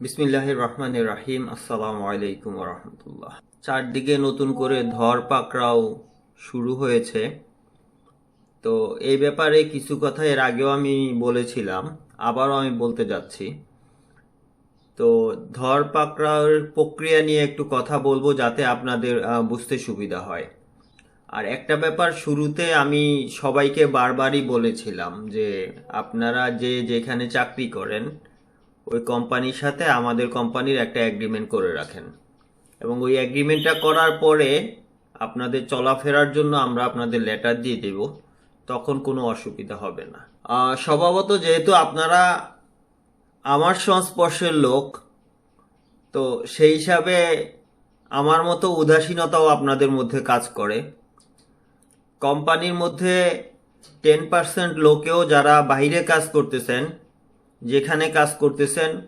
বিসমিল্লাহির রহমান রাহিম আসসালামু আলাইকুম রহমতুল্লাহ। চারদিকে নতুন করে ধর পাকড়াও শুরু হয়েছে। তো এই ব্যাপারে কিছু কথা এর আগেও আমি বলেছিলাম, আবারও আমি বলতে যাচ্ছি। তো ধর পাকড়ার প্রক্রিয়া নিয়ে একটু কথা বলব যাতে আপনাদের বুঝতে সুবিধা হয়। আর একটা ব্যাপার, শুরুতে আমি সবাইকে বারবারই বলেছিলাম যে আপনারা যে যেখানে চাকরি করেন ওই কোম্পানির সাথে আমাদের কোম্পানির একটা অ্যাগ্রিমেন্ট করে রাখেন। এবং ওই এগ্রিমেন্টটা করার পরে আপনাদের চলাফেরার জন্য আমরা আপনাদের লেটার দিয়ে দেব, তখন কোনো অসুবিধা হবে না। স্বভাবত যেহেতু আপনারা আমার সংস্পর্শের লোক, তো সেই হিসাবে আমার মতো উদাসীনতাও আপনাদের মধ্যে কাজ করে। কোম্পানির মধ্যে টেন পার্সেন্ট লোকেও যারা বাইরে কাজ করতেছেন যেখানে কাজ করতেছেন,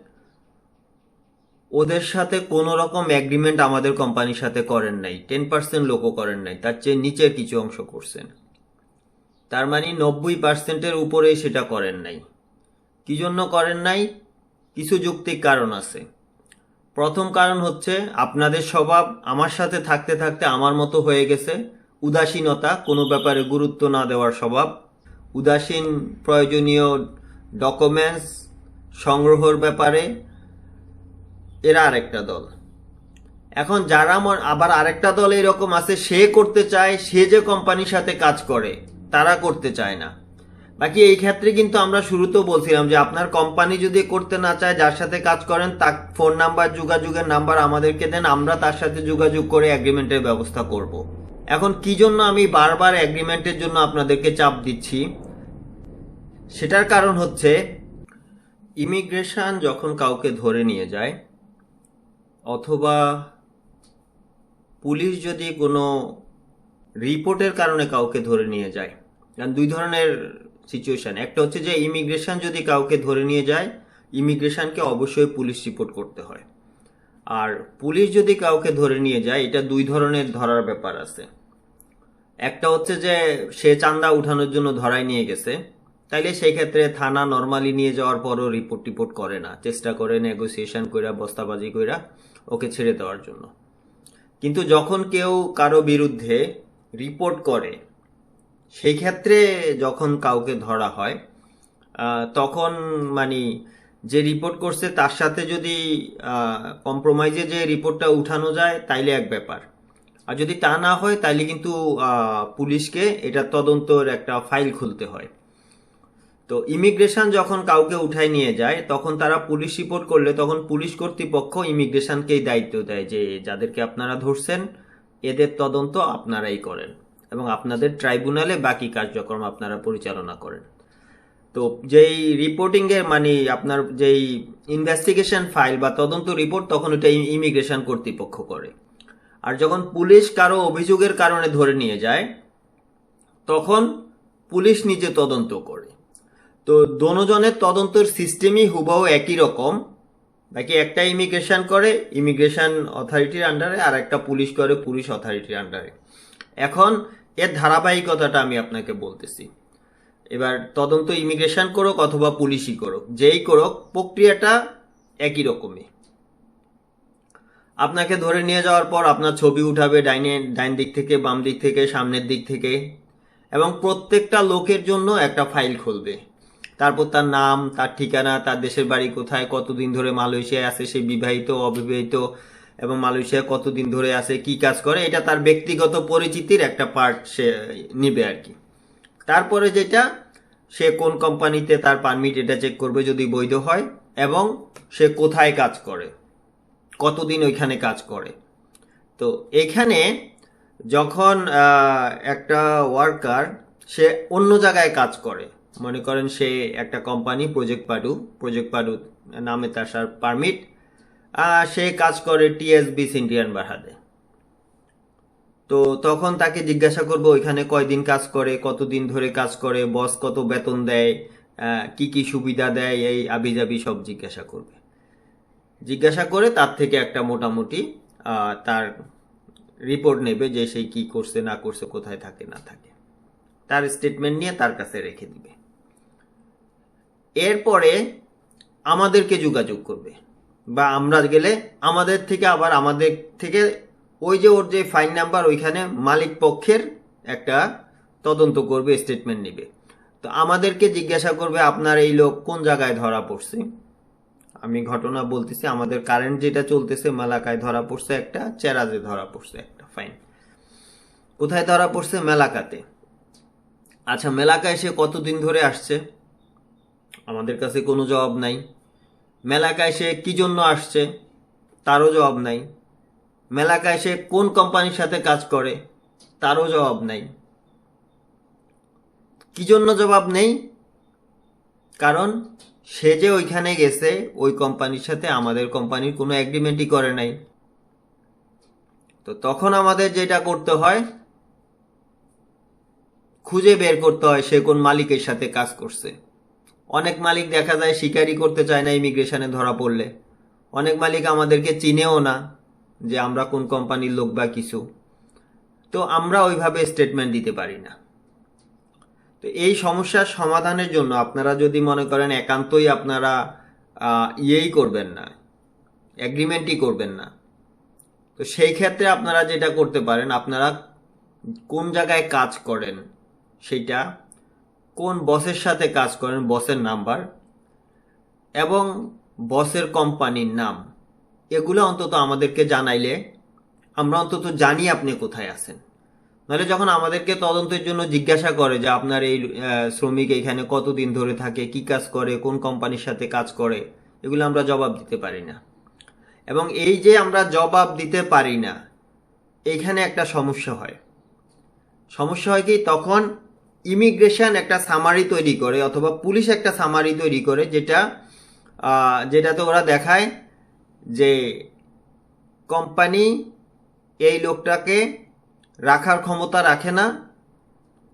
ওদের সাথে কোনো রকম এগ্রিমেন্ট আমাদের কোম্পানির সাথে করেন নাই। টেন পার্সেন্ট লোকও করেন নাই, তার চেয়ে নিচের কিছু অংশ করছেন। তার মানে নব্বই পার্সেন্টের উপরেই সেটা করেন নাই। কি জন্য করেন নাই? কিছু যৌক্তিক কারণ আছে। প্রথম কারণ হচ্ছে, আপনাদের স্বভাব আমার সাথে থাকতে থাকতে আমার মতো হয়ে গেছে। উদাসীনতা, কোনো ব্যাপারে গুরুত্ব না দেওয়ার স্বভাব। উদাসীন, প্রয়োজনীয় ডকুমেন্টস সংগ্রহের ব্যাপারে, এরা আরেকটা দল। এখন যারা আবার আরেকটা দল এরকম আছে, সে করতে চায়, সে যে কোম্পানির সাথে কাজ করে, তারা করতে চায় না। বাকি এই ক্ষেত্রে কিন্তু আমরা শুরুতেও বলছিলাম যে, আপনার কোম্পানি যদি করতে না চায়, যার সাথে কাজ করেন, তার ফোন নাম্বার যোগাযোগের নাম্বার আমাদেরকে দেন, আমরা তার সাথে যোগাযোগ করে এগ্রিমেন্টের ব্যবস্থা করব। এখন কি জন্য আমি বারবার এগ্রিমেন্টের জন্য আপনাদেরকে চাপ দিচ্ছি? সেটার কারণ হচ্ছে, ইমিগ্রেশন যখন কাউকে ধরে নিয়ে যায়, অথবা পুলিশ যদি কোনো রিপোর্টের কারণে কাউকে ধরে নিয়ে যায়, কারণ দুই ধরনের সিচুয়েশন একটা হচ্ছে যে, ইমিগ্রেশন যদি কাউকে ধরে নিয়ে যায়, ইমিগ্রেশনকে অবশ্যই পুলিশ রিপোর্ট করতে হয়। আর পুলিশ যদি কাউকে ধরে নিয়ে যায়, এটা দুই ধরনের ধরার ব্যাপার আছে। একটা হচ্ছে যে, সে চান্দা উঠানোর জন্য ধরায় নিয়ে গেছে তাইলে সেই ক্ষেত্রে থানা নর্মালি নিয়ে যাওয়ার পরও রিপোর্ট টিপোর্ট করে না। চেষ্টা করে নেগোসিয়েশন কইরা, বস্তাবাজি কইরা ওকে ছেড়ে দেওয়ার জন্য। কিন্তু যখন কেউ কারও বিরুদ্ধে রিপোর্ট করে, সেই ক্ষেত্রে যখন কাউকে ধরা হয় তখন মানে যে রিপোর্ট করছে তার সাথে যদি কম্প্রোমাইজে যে রিপোর্টটা উঠানো যায়, তাইলে এক ব্যাপার। আর যদি তা না হয়, তাইলে কিন্তু পুলিশকে এটা তদন্তর একটা ফাইল খুলতে হয়। তো ইমিগ্রেশন যখন কাউকে উঠাই নিয়ে যায়, তখন তারা পুলিশ রিপোর্ট করলে তখন পুলিশ কর্তৃপক্ষ ইমিগ্রেশনকেই দায়িত্ব দেয় যে যাদেরকে আপনারা ধরছেন, এদের তদন্ত আপনারাই করেন এবং আপনাদের ট্রাইব্যুনালে বাকি কার্যক্রম আপনারা পরিচালনা করেন। তো যেই রিপোর্টিংয়ের মানে আপনার যেই ইনভেস্টিগেশন ফাইল বা তদন্ত রিপোর্ট তখন ওটা ইমিগ্রেশন কর্তৃপক্ষ করে। আর যখন পুলিশ কারও অভিযোগের কারণে ধরে নিয়ে যায়, তখন পুলিশ নিজে তদন্ত করে। তো দোনোজনের তদন্তের সিস্টেমই হুবহু একই রকম। বাকি একটা ইমিগ্রেশন করে, ইমিগ্রেশন অথরিটির আন্ডারে আর একটা পুলিশ করে পুলিশ অথরিটির আন্ডারে এখন এর ধারাবাহিকতাটা আমি আপনাকে বলতেছি। এবার তদন্ত ইমিগ্রেশন করুক অথবা পুলিশই করুক, যেই করুক, প্রক্রিয়াটা একই রকমই। আপনাকে ধরে নিয়ে যাওয়ার পর আপনার ছবি উঠাবে ডাইনে, ডাইন দিক থেকে, বাম দিক থেকে, সামনের দিক থেকে, এবং প্রত্যেকটা লোকের জন্য একটা ফাইল খুলবে। তারপর তার নাম, তার ঠিকানা, তার দেশের বাড়ি কোথায়, কতদিন ধরে মালয়েশিয়ায় আছে, সে বিবাহিত, অবিবাহিত, এবং মালয়েশিয়া কতদিন ধরে আছে, কি কাজ করে, এটা তার ব্যক্তিগত পরিচিতির একটা পার্ট সে নিবে আর কি। তারপরে যেটা, সে কোন কোম্পানিতে তার পারমিট এটা চেক করবে যদি বৈধ হয়, এবং সে কোথায় কাজ করে, কতদিন ওইখানে কাজ করে। তো এখানে যখন একটা ওয়ার্কার সে অন্য জায়গায় কাজ করে মনে করেন সে একটা কোম্পানি প্রজেক্ট পাডু প্রজেক্ট পাডু নামে তার সার পারমিট সে কাজ করে টিএসবি সিন্ডিয়ান বাহাদে তো তখন তাকে জিজ্ঞাসা করব, ওইখানে কয়দিন কাজ করে? কতদিন ধরে কাজ করে? বস কত বেতন দেয়? কি কি সুবিধা দেয়? এই আবিজাবি সব জিজ্ঞাসা করবে। জিজ্ঞাসা করে তার থেকে একটা মোটামুটি তার রিপোর্ট নেবে যে সে কি করছে, না করছে, কোথায় থাকে, না থাকে। তার স্টেটমেন্ট নিয়ে তার কাছে রেখে দিবে। এরপরে আমাদেরকে যোগাযোগ করবে। বা আমরা গেলে আমাদের থেকে আবার আমাদের থেকে ওই যে ওর যে ফাইন নাম্বার ওইখানে মালিক পক্ষের একটা তদন্ত করবে স্টেটমেন্ট নেবে। তো আমাদেরকে জিজ্ঞাসা করবে, আপনার এই লোক কোন জায়গায় ধরা পড়ছে? আমি ঘটনা বলতেছি, আমাদের কারেন্ট যেটা চলতেছে মেলাকায় ধরা পড়ছে একটা, চেরাজে ধরা পড়ছে একটা ফাইন কোথায় ধরা পড়ছে? মেলাকাতে। আচ্ছা মেলাকায় সে কতদিন ধরে আসছে? আমাদের কাছে কোনো জবাব নাই। মেলাকায় সে কি জন্য আসছে, তারও জবাব নাই। মেলাকায় সে কোন কোম্পানির সাথে কাজ করে, তারও জবাব নাই। কি জন্য জবাব নেই? কারণ সে যে ওইখানে গেছে, ওই কোম্পানির সাথে আমাদের কোম্পানির কোনো অ্যাগ্রিমেন্টই করে নাই। তো তখন আমাদের যেটা করতে হয়, খুঁজে বের করতে হয় সে কোন মালিকের সাথে কাজ করছে। অনেক মালিক দেখা যায় স্বীকারই করতে চায় না ইমিগ্রেশনে ধরা পড়লে। অনেক মালিক আমাদেরকে চিনেও না যে আমরা কোন কোম্পানির লোক বা কিছু। তো আমরা ওইভাবে স্টেটমেন্ট দিতে পারি না। তো এই সমস্যার সমাধানের জন্য আপনারা যদি মনে করেন একান্তই আপনারা ইয়েই করবেন না এগ্রিমেন্টই করবেন না, তো সেই ক্ষেত্রে আপনারা যেটা করতে পারেন, আপনারা কোন জায়গায় কাজ করেন, সেটা কোন বসের সাথে কাজ করেন? বসের নাম্বার এবং বসের কোম্পানির নাম। এগুলো অন্তত আমাদেরকে জানাইলে, আমরা অন্তত জানি আপনি কোথায় আছেন। নাহলে যখন আমাদেরকে তদন্তের জন্য জিজ্ঞাসা করে যে আপনার এই শ্রমিক এখানে কতদিন ধরে থাকে, কি কাজ করে, কোন কোম্পানির সাথে কাজ করে, এগুলো আমরা জবাব দিতে পারি না। এবং এই যে আমরা জবাব দিতে পারি না এইখানে একটা সমস্যা হয়। সমস্যা হয় কি? তখন ইমিগ্রেশন একটা সামারি তৈরি করে অথবা পুলিশ একটা সামারি তৈরি করে যেটা যেটাতে ওরা দেখায় যে কোম্পানি এই লোকটাকে রাখার ক্ষমতা রাখে না,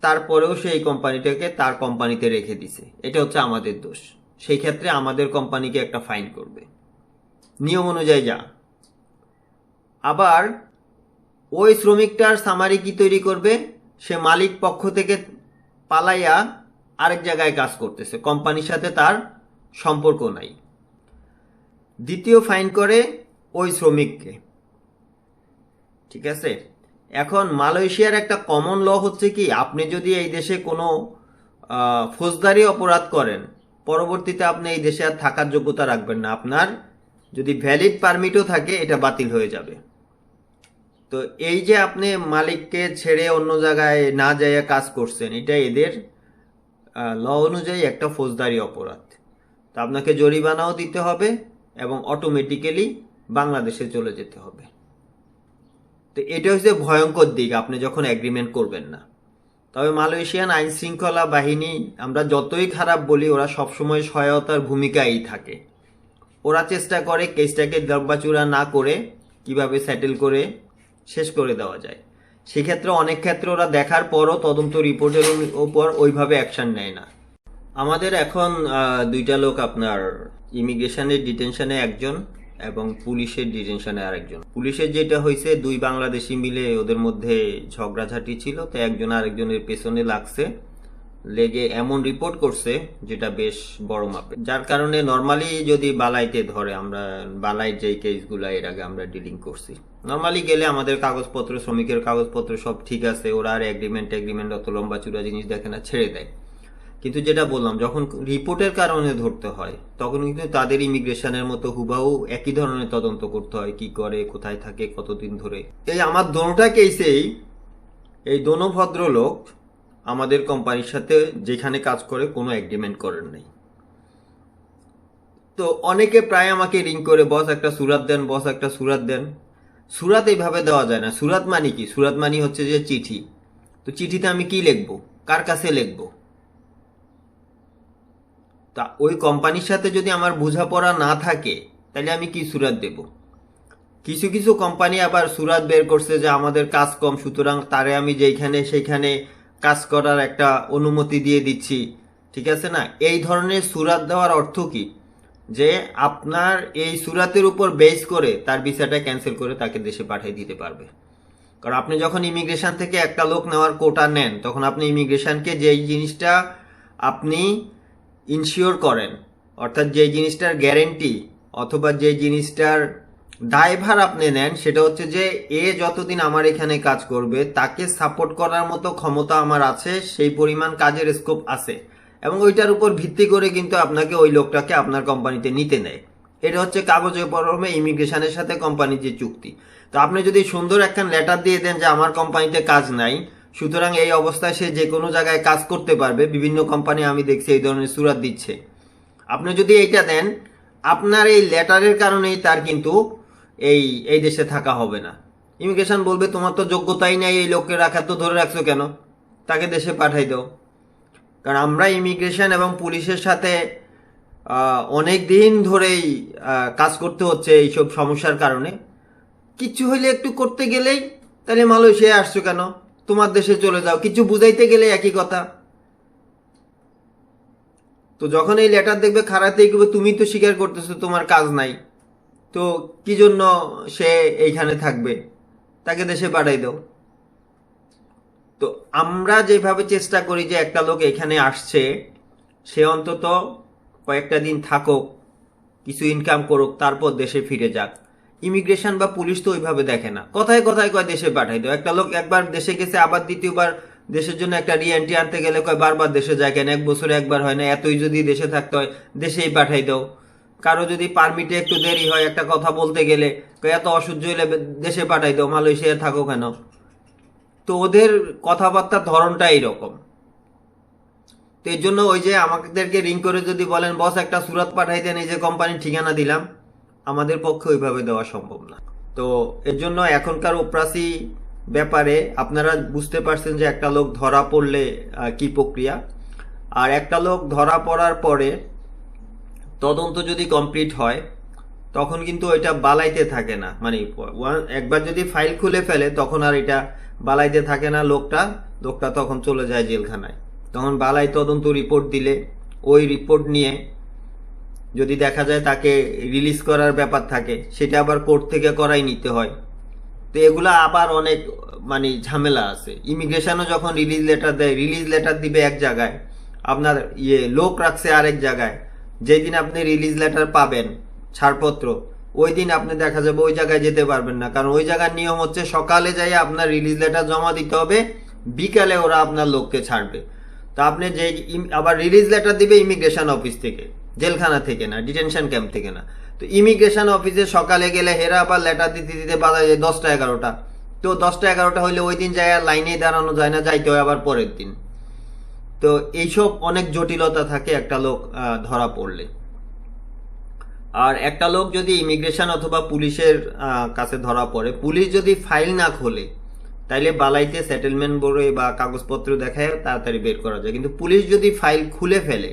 তারপরেও সে এই কোম্পানিটাকে তার কোম্পানিতে রেখে দিছে। এটা হচ্ছে আমাদের দোষ। সেই ক্ষেত্রে আমাদের কোম্পানিকে একটা ফাইন করবে। নিয়ম অনুযায়ী যা। আবার ওই শ্রমিকটার সামারি কি তৈরি করবে? সে মালিক পক্ষ থেকে পালাইয়া আরেক জায়গায় কাজ করতেছে। কোম্পানির সাথে তার সম্পর্ক নাই। দ্বিতীয় ফাইন করে ওই শ্রমিককে। ঠিক আছে? এখন মালয়েশিয়ার একটা কমন ল হচ্ছে কি, আপনি যদি এই দেশে কোনো ফৌজদারি অপরাধ করেন, পরবর্তীতে আপনি এই দেশে আর থাকার যোগ্যতা রাখবেন না। আপনার যদি ভ্যালিড পারমিটও থাকে, এটা বাতিল হয়ে যাবে। তো এই যে আপনি মালিককে ছেড়ে অন্য জায়গায় না যাইয়া কাজ করছেন, এটা এদের ল অনুযায়ী একটা ফৌজদারি অপরাধ। তো আপনাকে জরিমানাও দিতে হবে এবং অটোমেটিক্যালি বাংলাদেশে চলে যেতে হবে। তো এটা হচ্ছে ভয়ঙ্কর দিক, আপনি যখন এগ্রিমেন্ট করবেন না। তবে মালয়েশিয়ান আইন শৃঙ্খলা বাহিনী, আমরা যতই খারাপ বলি, ওরা সবসময় সহায়তার ভূমিকায় থাকে। ওরা চেষ্টা করে কেসটাকে দরবাচূড়া না করে কীভাবে সেটেল করে শেষ করে দেওয়া যায়। সেক্ষেত্রে অনেক ক্ষেত্রে ওরা দেখার পরও তদন্ত রিপোর্টের ওপর ওইভাবে অ্যাকশান নেয় না। আমাদের এখন দুইটা লোক আপনার ইমিগ্রেশনের ডিটেনশনে একজন এবং পুলিশের ডিটেনশনে আরেকজন। পুলিশের যেটা হয়েছে, দুই বাংলাদেশি মিলে ওদের মধ্যে ঝগড়াঝাটি ছিল, তো একজন আরেকজনের পেছনে লাগছে। লেগে এমন রিপোর্ট করছে যেটা বেশ বড় মাপে যার কারণে নর্মালি যদি বালাইতে ধরে, আমরা বালাই যে কেসগুলো এর আগে আমরা ডিলিং করছি। নর্মালি গেলে আমাদের কাগজপত্র, শ্রমিকের কাগজপত্র সব ঠিক আছে, ওরা আর এগ্রিমেন্ট এগ্রিমেন্ট অত লম্বা চূড়া জিনিস দেখে না, ছেড়ে দেয়। কিন্তু যেটা বললাম, যখন রিপোর্টের কারণে ধরতে হয়, তখন কিন্তু তাদের ইমিগ্রেশনের মতো হুবাহু একই ধরনের তদন্ত করতে হয়, কি করে, কোথায় থাকে, কতদিন ধরে। এই আমার দোনোটা কেসেই এই দোনো ভদ্রলোক আমাদের কোম্পানির সাথে যেখানে কাজ করে কোনো অ্যাগ্রিমেন্ট করেন নাই। তো অনেকে প্রায় আমাকে রিং করে, বস, একটা সুরাত দেন, বস, একটা সুরাত দেন। সুরাত এইভাবে দেওয়া যায় না। সুরাত মানি কি? সুরাত মানি হচ্ছে যে চিঠি। তো চিঠিতে আমি কি লিখব? কার কাছে লিখব? তা ওই কোম্পানির সাথে যদি আমার বোঝাপড়া না থাকে, তাহলে আমি কি সুরাত দেব? কিছু কিছু কোম্পানি আবার সুরাত বের করছে যে আমাদের কাজ কম, সুতরাং তারে আমি যেখানে সেইখানে কাজ করার একটা অনুমতি দিয়ে দিচ্ছি, ঠিক আছে না? এই ধরনের সুরাত দেওয়ার অর্থ কি? যে আপনার এই সুরাতের উপর বেস করে তার ভিসাটা ক্যান্সেল করে তাকে দেশে পাঠিয়ে দিতে পারবে। কারণ আপনি যখন ইমিগ্রেশন থেকে একটা লোক নেওয়ার কোটা নেন, তখন আপনি ইমিগ্রেশনকে যেই জিনিসটা আপনি ইনশিওর করেন, অর্থাৎ যে জিনিসটার গ্যারেন্টি অথবা যে জিনিসটার দায়ভার আপনি নেন, সেটা হচ্ছে যে এ যতদিন আমার এখানে কাজ করবে, তাকে সাপোর্ট করার মতো ক্ষমতা আমার আছে, সেই পরিমাণ কাজের স্কোপ আছে। এবং ওইটার উপর ভিত্তি করে কিন্তু আপনাকে ওই লোকটাকে আপনার কোম্পানিতে নিতে নেয়। এটা হচ্ছে কাগজে কলমে ইমিগ্রেশনের সাথে কোম্পানির যে চুক্তি। তো আপনি যদি সুন্দর একখান লেটার দিয়ে দেন যে আমার কোম্পানিতে কাজ নাই, সুতরাং এই অবস্থায় সে যে কোনো জায়গায় কাজ করতে পারবে, বিভিন্ন কোম্পানি আমি দেখছি এই ধরনের সুরাত দিচ্ছে। আপনি যদি এইটা দেন, আপনার এই লেটারের কারণেই তার কিন্তু এই এই দেশে থাকা হবে না। ইমিগ্রেশন বলবে, তোমার তো যোগ্যতাই নাই, এই লোককে রাখার তো ধরে রাখছো কেন? তাকে দেশে পাঠাই দাও। কারণ আমরা ইমিগ্রেশন এবং পুলিশের সাথে অনেক দিন ধরেই কাজ করতে হচ্ছে এইসব সমস্যার কারণে। কিছু হইলে একটু করতে গেলেই, তাহলে মালয়েশিয়ায় আসছো কেন? তোমার দেশে চলে যাও। কিছু বুঝাইতে গেলে একই কথা। তো যখন এই লেটার দেখবে করবে তুমি তো স্বীকার করতেছো, তোমার কাজ নাই। তো কি জন্য সে এইখানে থাকবে? তাকে দেশে পাঠাই দাও। তো আমরা যেভাবে চেষ্টা করি যে একটা লোক এখানে আসছে, সে অন্তত কয়েকটা দিন থাকুক, কিছু ইনকাম করুক, তারপর দেশে ফিরে যাক। ইমিগ্রেশন বা পুলিশ তো ওইভাবে দেখে না। কথায় কথায় কয়, দেশে পাঠাই দাও। একটা লোক একবার দেশে গেছে, আবার দ্বিতীয়বার দেশের জন্য একটা রি এন্ট্রি আনতে গেলে কয়, বারবার দেশে যায় কেন? এক বছরে একবার হয় না। এতই যদি দেশে থাকতে হয়, দেশেই পাঠাই দাও। কারও যদি পারমিটে একটু দেরি হয় একটা কথা বলতে গেলে এত অসহ্য হলে দেশে পাঠাই দাও, মালয়েশিয়ায় থাকো কেন? তো ওদের কথাবার্তার ধরনটা এইরকম তো এর জন্য ওই যে আমাদেরকে রিং করে যদি বলেন, বস, একটা সুরাত পাঠাই দেন এই যে কোম্পানির ঠিকানা দিলাম। আমাদের পক্ষে ওইভাবে দেওয়া সম্ভব না। তো এর জন্য এখনকার ওপ্রাসি ব্যাপারে আপনারা বুঝতে পারছেন যে একটা লোক ধরা পড়লে কি প্রক্রিয়া? আর একটা লোক ধরা পড়ার পরে তদন্ত যদি কমপ্লিট হয়, তখন কিন্তু এটা বালাইতে থাকে না। মানে একবার যদি ফাইল খুলে ফেলে, তখন আর এটা বালাইতে থাকে না লোকটা। লোকটা তখন চলে যায় জেলখানায়। তখন বালাই তদন্ত রিপোর্ট দিলে, ওই রিপোর্ট নিয়ে যদি দেখা যায় তাকে রিলিজ করার ব্যাপার থাকে, সেটা আবার কোর্ট থেকে করাই নিতে হয়। তো এগুলা আবার অনেক মানে ঝামেলা আছে। ইমিগ্রেশনও যখন রিলিজ লেটার দেয় রিলিজ লেটার দিবে এক জায়গায়, আপনার ইয়ে লোক রাখছে আরেক জায়গায় যেদিন আপনি রিলিজ লেটার পাবেন, ছাড়পত্র ওই দিন আপনি দেখা যাবে ওই জায়গায় যেতে পারবেন না। কারণ ওই জায়গার নিয়ম হচ্ছে সকালে যাই আপনার রিলিজ লেটার জমা দিতে হবে, বিকালে ওরা আপনার লোককে ছাড়বে। তো আপনি যে আবার রিলিজ লেটার দিবে ইমিগ্রেশন অফিস থেকে, জেলখানা থেকে না ডিটেনশন ক্যাম্প থেকে না। তো ইমিগ্রেশন অফিসে সকালে গেলে হেরা আবার লেটার দিতে দিতে বাধা যায় দশটা এগারোটা। তো দশটা এগারোটা হইলে ওই দিন যায় আর লাইনেই দাঁড়ানো যায় না, যাইতে হয় আবার পরের দিন। তো এইসব অনেক জটিলতা থাকে একটা লোক ধরা পড়লে। আর একটা লোক যদি ইমিগ্রেশন অথবা পুলিশের কাছে ধরা পড়ে, পুলিশ যদি ফাইল না খোলে, তাইলে বালাইতে সেটেলমেন্ট বলে বা কাগজপত্র দেখায় তাড়াতাড়ি বের করা যায়। কিন্তু পুলিশ যদি ফাইল খুলে ফেলে,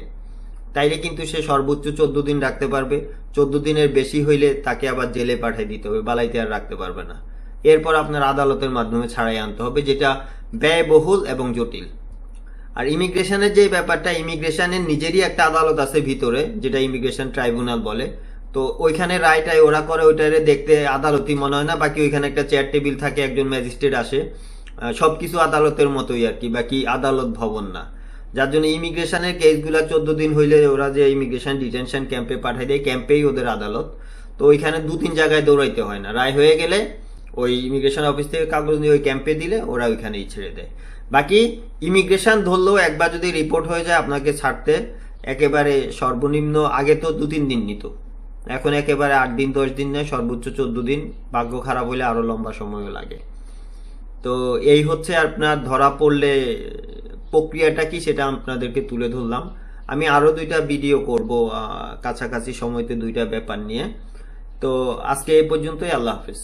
তাইলে কিন্তু সে সর্বোচ্চ চোদ্দ দিন রাখতে পারবে। চোদ্দ দিনের বেশি হইলে তাকে আবার জেলে পাঠিয়ে দিতে হবে, বালাইতে আর রাখতে পারবে না। এরপর আপনার আদালতের মাধ্যমে ছাড়াই আনতে হবে, যেটা ব্যয়বহুল এবং জটিল। আর ইমিগ্রেশনের যে ব্যাপারটা, ইমিগ্রেশনের নিজেরই একটা আদালত আছে ভিতরে, যেটা ইমিগ্রেশন ট্রাইব্যুনাল বলে। তো ওইখানে রায়টাই ওরা করে ওইটারে দেখতে আদালতই মনে হয় না, বাকি ওইখানে একটা চেয়ার টেবিল থাকে, একজন ম্যাজিস্ট্রেট আসে। সব কিছু আদালতের মতোই আর কি, বাকি আদালত ভবন না। যার জন্য ইমিগ্রেশনের কেসগুলো চোদ্দ দিন হইলে ওরা যে ইমিগ্রেশন ডিটেনশন ক্যাম্পে পাঠায় দেয়, ক্যাম্পেই ওদের আদালত। তো ওইখানে দু তিন জায়গায় দৌড়াইতে হয় না। রায় হয়ে গেলে ওই ইমিগ্রেশন অফিস থেকে কাগজ নিয়ে ওই ক্যাম্পে দিলে ওরা ওইখানেই ছেড়ে দেয়। বাকি ইমিগ্রেশন ধরলেও একবার যদি রিপোর্ট হয়ে যায় আপনাকে ছাড়তে, একেবারে সর্বনিম্ন আগে তো দু তিন দিন নিত। এখন একেবারে আট দিন, দশ দিন নেয়, সর্বোচ্চ চোদ্দ দিন। ভাগ্য খারাপ হলে আরও লম্বা সময়ও লাগে। তো এই হচ্ছে আপনার ধরা পড়লে প্রক্রিয়াটা কি সেটা আপনাদেরকে তুলে ধরলাম। আমি আরও দুইটা ভিডিও করব কাছাকাছি সময়তে দুইটা ব্যাপার নিয়ে। তো আজকে এই পর্যন্তই, আল্লাহ হাফিজ।